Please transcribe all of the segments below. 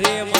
રે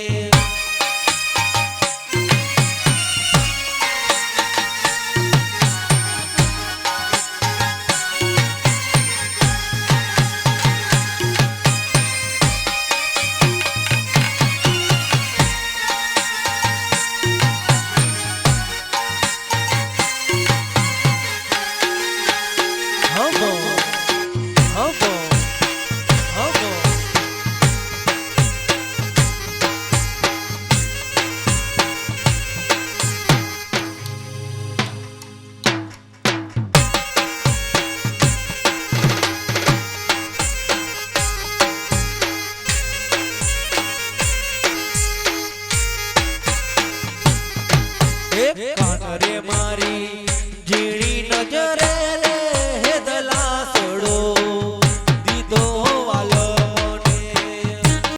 કાન રે મારી